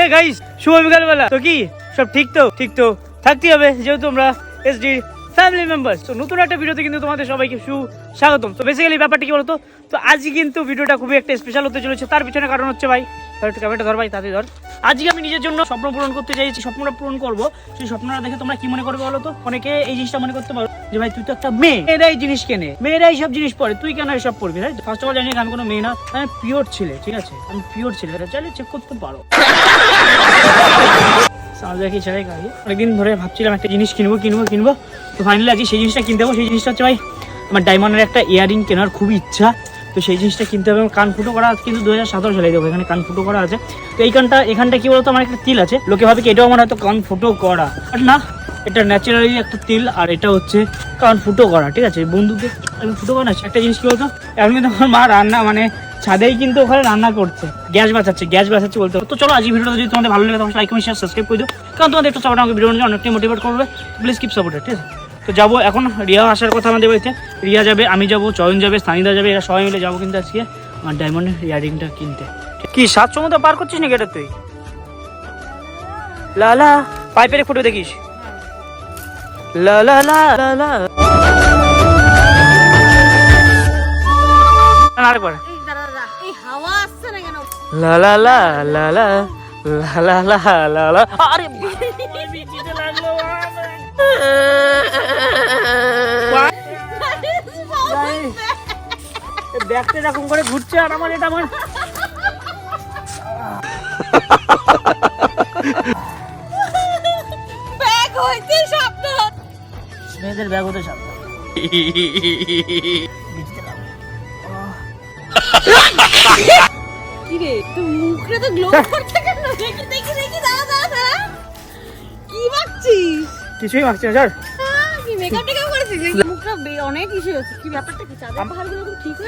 Hey guys শুভ তো কি? সব ঠিক তো? ঠিক তো। হবে, যেহেতু আমরা এসডি ফ্যামিলি মেম্বার্স তো নতুন একটা ভিডিওতে কিন্তু তোমাদের সবাইকে সু স্বাগতম তো বেসিক্যালি ব্যাপারটা কি বলতো? তো কিন্তু ভিডিওটা খুবই একটা স্পেশাল হতে চলেছে। তার পিছনে কারণ হচ্ছে ভাই একটু ধর ভাই, তাতে ধর। আজকে আমি নিজের জন্য স্বপ্ন পূরণ করতে চাইছি, স্বপ্নটা পূরণ করব। সেই স্বপ্নটা দেখে তোমরা কি মনে করবে বলো তো? অনেকে এই জিনিসটা মনে করতে পারো যে ভাই, তুই তো একটা মেয়ে। মেয়েরাই জিনিস কেনে। মেয়েরাই সব জিনিস পরে। তুই কেন এসব পড়বি ফার্স্ট অফ অল জানি আমি কোনো মেয়ে না, আমি পিওর ছেলে, ঠিক আছে? আমি পিওর ছেলে। চাইলে চেক করতে পারো। অনেকদিন ধরে ভাবছিলাম একটা জিনিস কিনবো কিনবো কিনবো। তো ফাইনালি আজকে সেই জিনিসটা কিনতে সেই জিনিসটা হচ্ছে ভাই, আমার ডায়মন্ডের একটা ইয়ারিং কেনার খুবই ইচ্ছা। তো সেই জিনিসটা কিনতে হবে কান ফুটো করা কিন্তু দু হাজার সতেরো সালে দেবো এখানে কান ফুটো করা আছে। তো এইখানটা এখানটা কি বলতো, আমার একটা তিল আছে। লোকে ভাবে কি এটাও আমার হয়তো কান ফুটো করা। না, এটা ন্যাচারালি একটা তিল আর এটা হচ্ছে কান ফুটো করা, ঠিক আছে? বন্ধুকে ফুটো করা একটা জিনিস কি বলতো, এখন কিন্তু আমার মা রান্না মানে ছাদেই কিন্তু ওখানে রান্না করছে। গ্যাস বাঁচাচ্ছে গ্যাস বাঁচাচ্ছে বলতে। তো চলো আজ ভিডিওটা যদি তোমাদের ভালো লাগে তোমার লাইক, কমেন্ট শেয়ার সাবস্ক্রাইব করে দিও। কারণ তোমাদের একটু সাপোর্ট আমাকে ভিডিও অনেকটাই মোটিভেট করবে। প্লিজ কিপ সাপোর্ট ঠিক আছে? তো যাব এখন রিয়া আসার কথা আমাদের বাড়িতে। রিয়া যাবে আমি যাব চয়ন যাবে স্থানীদা যাবে এরা সবাই মিলে যাব কিন্তু আজকে আমার ডায়মন্ডের ইয়ারিংটা কিনতে। কি সাত সমুদ্র পার করছিস নাকি এটা তুই? লালা পাইপের ফটো দেখিস। লা লা লা লা লা। আরেকবার। এই দাঁড়া দাঁড়া এই হাওয়া আসছে না কেন? লা লা লা লা লা লা লা লা লা লা। আরে এরকম করে ঘুরছে আর আমার এটা আমার ব্যাগ হইতে শব্দ মেয়েদের ব্যাগ হতে সামনে কি রে মুখে তো গ্লো কেন? দেখি দেখি দেখি ঠিক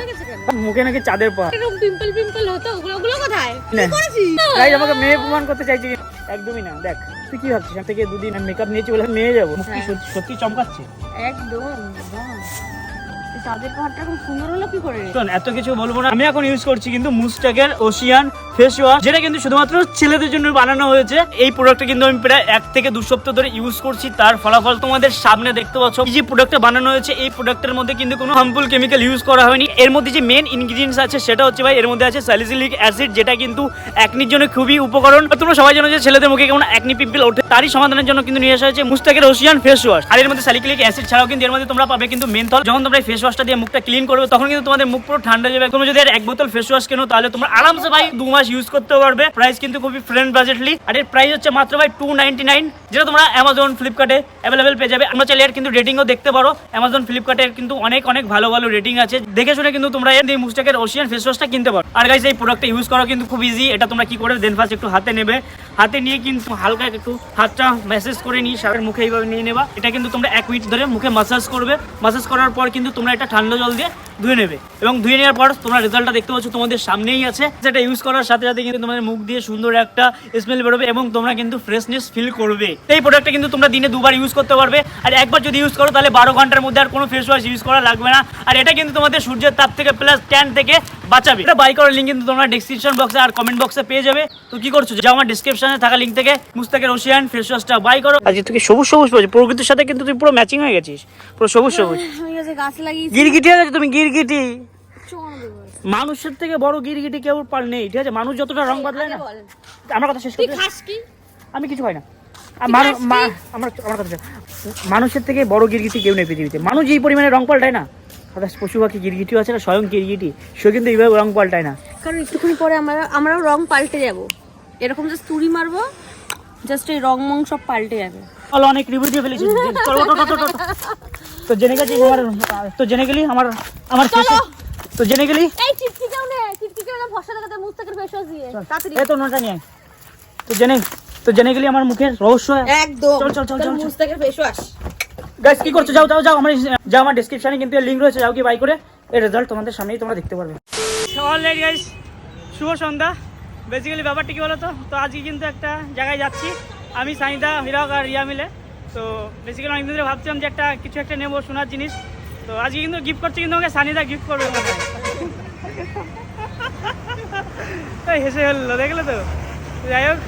গেছে কেন? মুখে নাকি চাঁদের পা পিম্পল পিম্পল হতো? ওগুলো ওগুলো কোথায়? না। করেছিস? আমাকে মেয়ে প্রমাণ করতে চাইছি। একদমই না দেখ। তুই কি ভাবছিস? থেকে দুদিন মেকআপ নিয়েছি বলে যাব। হ্যাঁ। সত্যি চমকাচ্ছে? একদম চাঁদের পাহাড়টা এখন সুন্দর হলো কি করে? শোন এত কিছু বলব না। আমি এখন ইউজ করছি কিন্তু মুস্টাকের ওশিয়ান ফেস ওয়াশ, যেটা কিন্তু শুধুমাত্র ছেলেদের জন্য বানানো হয়েছে। এই প্রোডাক্টটা কিন্তু আমি প্রায় এক থেকে দু সপ্তাহ ধরে ইউজ করছি। তার ফলাফল তোমাদের সামনে দেখতে পাচ্ছ। যে প্রোডাক্টটা বানানো হয়েছে, এই প্রোডাক্টের মধ্যে কিন্তু কোনো হার্মফুল কেমিক্যাল ইউজ করা হয়নি। এর মধ্যে যে মেন ইনগ্রিডিয়েন্টস আছে, সেটা হচ্ছে ভাই, এর মধ্যে আছে স্যালিসিলিক অ্যাসিড যেটা কিন্তু একনির জন্য খুবই উপকরণ। তোমরা সবাই জানো যে ছেলেদের মুখে কেমন একনি পিম্পল ওঠে, তারই সমাধানের জন্য কিন্তু নিয়ে আসা হয়েছে মুস্তাকের ওশিয়ান ফেস ওয়াশ আর এর মধ্যে স্যালিসিলিক অ্যাসিড ছাড়াও কিন্তু এর মধ্যে তোমরা পাবে কিন্তু মেনথল যখন তোমরা ফেস ওয়াশটা দিয়ে মুখটা ক্লিন করবে, তখন কিন্তু তোমাদের মুখ পুরো ঠান্ডা যাবে। তুমি যদি এক বোতল ফেস ওয়াশ কেনো, তাহলে তোমরা আরামসে ভাই দু মাস ইউজ করতে পারবে। প্রাইস কিন্তু খুবই ফ্রেন্ড বাজেটলি আর এর প্রাইস হচ্ছে মাত্র ভাই টু যেটা তোমরা অ্যামাজন ফ্লিপকার্টে অ্যাভেলেবেল পেয়ে যাবে। আমরা চাইলে এর কিন্তু রেটিংও দেখতে পারো। অ্যামাজন ফ্লিপকার্টের কিন্তু অনেক অনেক ভালো ভালো রেটিং আছে। দেখে শুনে কিন্তু তোমরা এর মুস্টাকের ওশিয়ান ফেস ওয়াশটা কিনতে পারো। আর গাইস এই প্রোডাক্টটা ইউজ করা কিন্তু খুব ইজি এটা তোমরা কি করে দেন ফার্স্ট একটু হাতে নেবে। হাতে নিয়ে কিন্তু হালকা একটু হাতটা ম্যাসেজ করে নিয়ে সারের মুখে এইভাবে নিয়ে নেবা। এটা কিন্তু তোমরা এক মিনিট ধরে মুখে মাসাজ করবে। মাসাজ করার পর কিন্তু তোমরা এটা ঠান্ডা জল দিয়ে ধুয়ে নেবে। এবং ধুয়ে নেওয়ার পর তোমরা রেজাল্টটা দেখতে পাচ্ছ তোমাদের সামনেই আছে। যেটা ইউজ করার সাথে সাথে কিন্তু তোমাদের মুখ দিয়ে সুন্দর একটা স্মেল বেরোবে এবং তোমরা কিন্তু ফ্রেশনেস ফিল করবে। এই প্রোডাক্টটা কিন্তু তোমরা দিনে দুবার ইউজ করতে পারবে। আর একবার যদি ইউজ করো তাহলে বারো ঘণ্টার মধ্যে আর কোনো ফেস ওয়াশ ইউজ করা লাগবে না। আর এটা কিন্তু তোমাদের সূর্যের তাপ থেকে প্লাস ট্যান থেকে বাঁচাবে। এটা বাই করার লিঙ্ক কিন্তু তোমরা ডিসক্রিপশন বক্সে আর কমেন্ট বক্সে পেয়ে যাবে। তো কি করছ? যাও আমার ডিসক্রিপশনে থাকা লিঙ্ক থেকে মুস্তাকের ওশিয়ান ফেস ওয়াশটা বাই করো। আজকে তুই সবুজ সবুজ পাচ্ছি প্রকৃতির সাথে কিন্তু তুই পুরো ম্যাচিং হয়ে গেছিস। পুরো সবুজ সবুজ। গাছ লাগিয়েছি। গিরগিটি হয়ে গেছে তুমি গিরগিটি। মানুষের থেকে বড় গিরগিটি কেউ পার নেই ঠিক আছে? মানুষ যতটা রং বদলায় না। আমার কথা শেষ করতে আমি কিছু হয় না। আমার আমার কথা মানুষের থেকে বড় গিরগিটি কেউ নেই পৃথিবীতে। মানুষ যেই পরিমাণে রং পাল্টায় না। সাধারণ পশু পাখি গিরগিটিও আছে না স্বয়ং গিরগিটি। সে কিন্তু এইভাবে রং পাল্টায় না। কারণ একটুখানি পরে আমরা আমরাও রং পাল্টে যাব। এরকম জাস্ট তুড়ি মারবো জাস্ট এই রং মং সব পাল্টে যাবে। চলো অনেক রিভিউ দিয়ে ফেলেছি। তো জেনে গেছি আমার তো জেনে গেলি আমার আমার। তো জেনে গেলি? এই টিপটিকেও নে টিপটিকেও না ভরসা দেখাতে মুস্তাকের ফেস ওয়াশ দিয়ে তাড়াতাড়ি। এই তো নোটা নিয়ে। তো জেনে তো জেনে গেলি আমার মুখের রহস্য? একদম। চল, চল, চল, চল। মুস্তাকের ফেস ওয়াশ গাইস কি করছ? যাও যাও যাও আমার যাও আমার ডেসক্রিপশনে কিন্তু লিংক রয়েছে। যাও কি বাই করে। এর রেজাল্ট তোমাদের সামনেই তোমরা দেখতে পারবে। অলরাইট গাইস শুভ সন্ধ্যা। বেসিক্যালি ব্যাপারটা কি বলো তো তো আজকে কিন্তু একটা জায়গায় যাচ্ছি। আমি সানিদা হিরক আর রিয়া মিলে। তো বেসিক্যালি অনেকদিন ধরে ভাবছিলাম যে একটা কিছু একটা নেব শোনার জিনিস। তো আজকে কিন্তু গিফট করছে, কিন্তু আমাকে সানিদা গিফট করবে হেসে ফেলল, দেখলে তো? যাই হোক,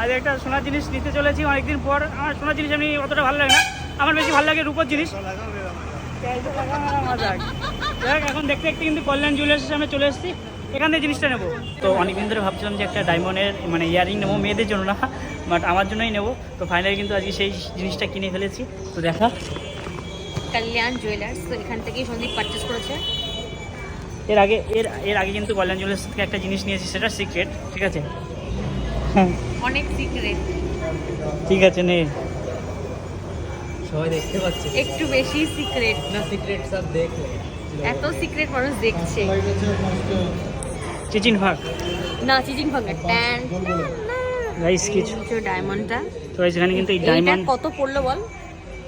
আজ একটা সোনার জিনিস নিতে চলেছি অনেকদিন পর। আমার সোনার জিনিস আমি অতটা ভালো লাগে না। আমার বেশি ভালো লাগে রূপোর জিনিস। এখন দেখতে দেখতে কিন্তু কল্যাণ জুয়েলার্সের সামনে চলে এসেছি। এখান থেকে জিনিসটা নেব। তো অনেকদিন ধরে ভাবছিলাম যে একটা ডায়মন্ডের মানে ইয়ারিং নেব, মেয়েদের জন্য না বাট আমার জন্যই নেব। তো ফাইনালি কিন্তু আজকে সেই জিনিসটা কিনে ফেলেছি। তো দেখা। কল্যাণ জুয়েলার্স তো এখান থেকেই সন্দীপ পারচেস করেছে। এর আগে এর এর আগে কিন্তু কল্যাণ জুয়েলার্স থেকে একটা জিনিস নিয়েছি সেটা সিক্রেট ঠিক আছে? অনেক সিক্রেট ঠিক আছে নে। সবাই দেখতে পাচ্ছে। একটু বেশি সিক্রেট না সিক্রেট সব দেখলে। এত সিক্রেট মানুষ দেখছে। চিচিন ভাগ। না চিচিং ভাঙা ট্যান গাইস কিছু। ডায়মন্ডটা তো এখানে কিন্তু এই ডায়মন্ড কত পড়ল বল?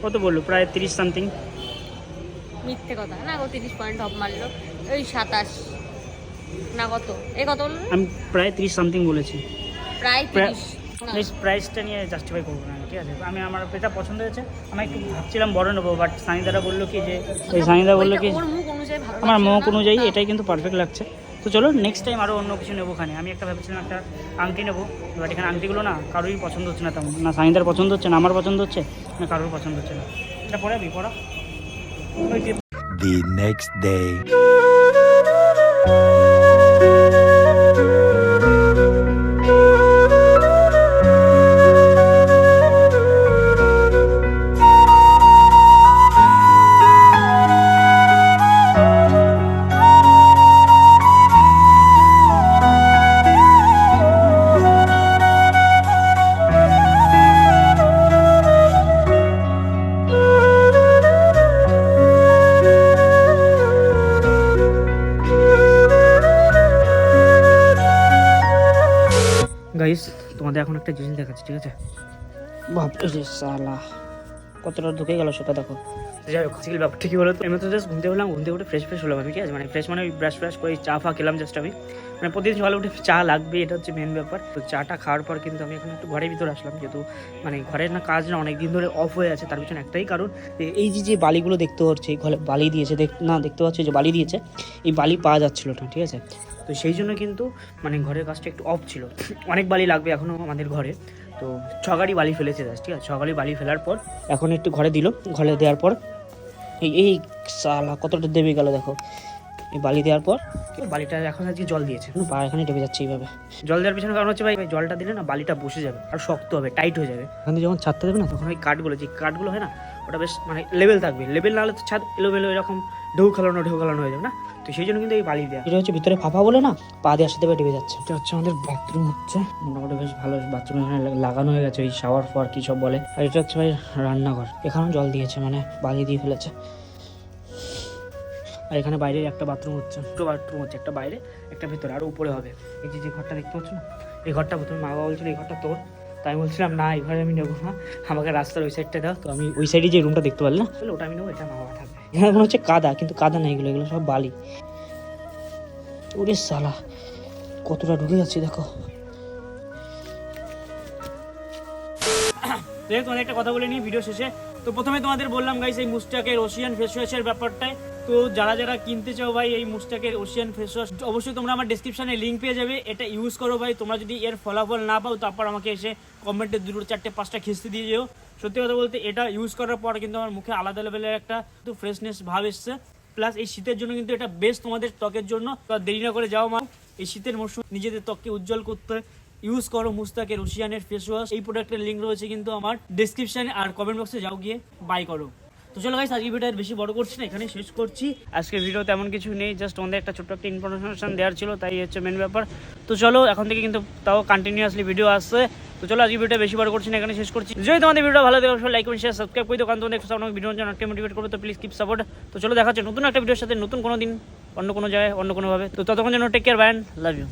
কত বলল প্রায় তিরিশ সামথিং মিথ্যে কথা। না ও তিরিশ পয়েন্ট অফ মারলো। ওই সাতাশ। না কত? এ কত বলল? আমি প্রায় তিরিশ সামথিং বলেছি। প্রায় তিরিশ। না। প্রাইসটা নিয়ে জাস্টিফাই করব না ঠিক আছে? আমি আমার এটা পছন্দ হয়েছে। আমি একটু ভাবছিলাম বড় নেব বাট সানিদারা বলল কি যে এই সানিদা বলল কি ওইটা মুখ অনুযায়ী আমার মুখ অনুযায়ী এটাই কিন্তু পারফেক্ট লাগছে। তো চলো নেক্সট টাইম আরও অন্য কিছু নেব ওখানে। আমি একটা ভেবেছিলাম একটা আংটি নেব বাট এখানে আংটিগুলো না কারোরই পছন্দ হচ্ছে না তেমন। না সানিদার পছন্দ হচ্ছে না আমার পছন্দ হচ্ছে না কারোর পছন্দ হচ্ছে না। এটা পড়াবি পড়া। ওই the next day. তোমাদের এখন একটা জিনিস দেখাচ্ছি ঠিক আছে? বাপরে রে সালা। কতটা ঢুকে গেল সেটা দেখো। যাই হোক সিল ব্যাপারটা কি বলতো। আমি তো জাস্ট ঘুমতে উঠলাম ঘুমতে উঠে ফ্রেশ ফ্রেশ হলাম আমি, ঠিক আছে? মানে ফ্রেশ মানে ব্রাশ ফ্রাশ করে চা ফা খেলাম জাস্ট আমি। মানে প্রতিদিন সকালে উঠে চা লাগবে, এটা হচ্ছে মেন ব্যাপার। তো চাটা খাওয়ার পর কিন্তু আমি এখন একটু ঘরের ভিতরে আসলাম, যেহেতু মানে ঘরের না কাজ না অনেক দিন ধরে অফ হয়ে আছে, তার পিছনে একটাই কারণ এই যে যে বালিগুলো দেখতে পাচ্ছি ঘরে বালি দিয়েছে না, দেখতে পাচ্ছি যে বালি দিয়েছে, এই বালি পাওয়া যাচ্ছিল না, ঠিক আছে? তো সেই জন্য কিন্তু মানে ঘরের কাজটা একটু অফ ছিল। অনেক বালি লাগবে এখনও আমাদের ঘরে। তো ছগাড়ি বালি ফেলেছে জাস্ট ঠিক আছে? ছগাড়ি বালি ফেলার পর এখন একটু ঘরে দিল। ঘরে দেওয়ার পর এই এই সালা কতটা দেবে গেল দেখো। এই বালি দেওয়ার পর বালিটা এখন আজকে জল দিয়েছে। পা এখানে ডেবে যাচ্ছে এইভাবে। জল দেওয়ার পিছনে কারণ হচ্ছে ভাই জলটা দিলে না বালিটা বসে যাবে আর শক্ত হবে, টাইট হয়ে যাবে। এখানে যখন ছাড়তে দেবে না, তখন ওই কাঠগুলো, যে কাঠগুলো হয় না ওটা বেশ মানে লেভেল থাকবে। লেভেল না হলে তো ছাদ এলোমেলো এরকম ঢেউ খেলানো ঢেউ খেলানো হয়ে যাবে না? তো সেই জন্য কিন্তু এই বালি দেওয়া এটা হচ্ছে ভিতরে ফাঁপা বলে না? পা দেওয়ার সাথে ডেবে যাচ্ছে। এটা হচ্ছে আমাদের বাথরুম হচ্ছে। মোটামুটি বেশ ভালো বাথরুম এখানে লাগানো হয়ে গেছে। ওই শাওয়ার ফাওয়ার কি সব বলে। আর এটা হচ্ছে ভাই রান্নাঘর। এখানেও জল দিয়েছে মানে বালি দিয়ে ফেলেছে। আর এখানে বাইরে একটা বাথরুম হচ্ছে। দুটো বাথরুম হচ্ছে একটা বাইরে একটা ভেতরে। আর উপরে হবে। এই যে যে ঘরটা দেখতে পাচ্ছ না? এই ঘরটা প্রথমে মা বাবা বলছিল এই ঘরটা তোর। তাই আমি বলছিলাম, না ঘরে আমি নেব না। আমাকে রাস্তার ওই সাইডটা দাও। তো আমি ওই সাইডে যে রুমটা দেখতে পারলাম তাহলে ওটা আমি নেব, এটা মা বাবা থাকবে। এখানে মনে হচ্ছে কাদা, কিন্তু কাদা নেই এগুলো এগুলো সব বালি। ওরে সালা, কতটা ঢুকে যাচ্ছে, দেখো। তোমাদের একটা কথা বলে নিই ভিডিও শেষে। তো প্রথমে তোমাদের বললাম গাইস এই মুস্টাকের ওশিয়ান ফেস ওয়াশের ব্যাপারটায় তো যারা যারা কিনতে চাও ভাই এই মুস্টাকের ওশিয়ান ফেস ওয়াশ অবশ্যই তোমরা আমার ডেসক্রিপশনে লিঙ্ক পেয়ে যাবে। এটা ইউজ করো ভাই। তোমরা যদি এর ফলাফল না পাও, তারপর আমাকে এসে কমেন্টে দুটো, চারটে, পাঁচটা খিস্তি দিয়ে যেও। সত্যি কথা বলতে এটা ইউজ করার পর কিন্তু আমার মুখে আলাদা লেভেলের একটা ফ্রেশনেস ভাব এসছে। প্লাস এই শীতের জন্য কিন্তু এটা বেস্ট তোমাদের ত্বকের জন্য। তো দেরি না করে যাও মা। এই শীতের মরশুম, নিজেদের ত্বককে উজ্জ্বল করতে ইউজ করো মুস্তাকের রুশিয়ানের ফেস ওয়াশ এই প্রোডাক্টের লিঙ্ক রয়েছে কিন্তু আমার ডেসক্রিপশনে আর কমেন্ট বক্সে যাও গিয়ে বাই করো। তো চলো গাইস আজকে ভিডিও বেশি বড় করছি না এখানে শেষ করছি। আজকে ভিডিও তেমন কিছু নেই জাস্ট আমাদের একটা ছোট্ট একটা ইনফরমেশন দেওয়ার ছিল, তাই হচ্ছে মেন ব্যাপার। তো চলো, এখন থেকে কিন্তু তাও কন্টিনিউয়াসলি ভিডিও আসছে। তো চলো আজকে ভিডিও বেশি বড় করছি না এখানে শেষ করছি। যদি তোমাদের ভিডিও ভালো লাগে লাইক শেয়ার সাবস্ক্রাইব করে কারণ তোমাদের আমাকে ভিডিও জন্য একটা মোটিভেট করবে, তো প্লিজ কিপ সাপোর্ট তো চলো, দেখা হচ্ছে নতুন একটা ভিডিওর সাথে, নতুন কোনো দিন, অন্য কোনো জায়গায়, অন্য কোনোভাবে তো ততক্ষণ জন্য take care bye love you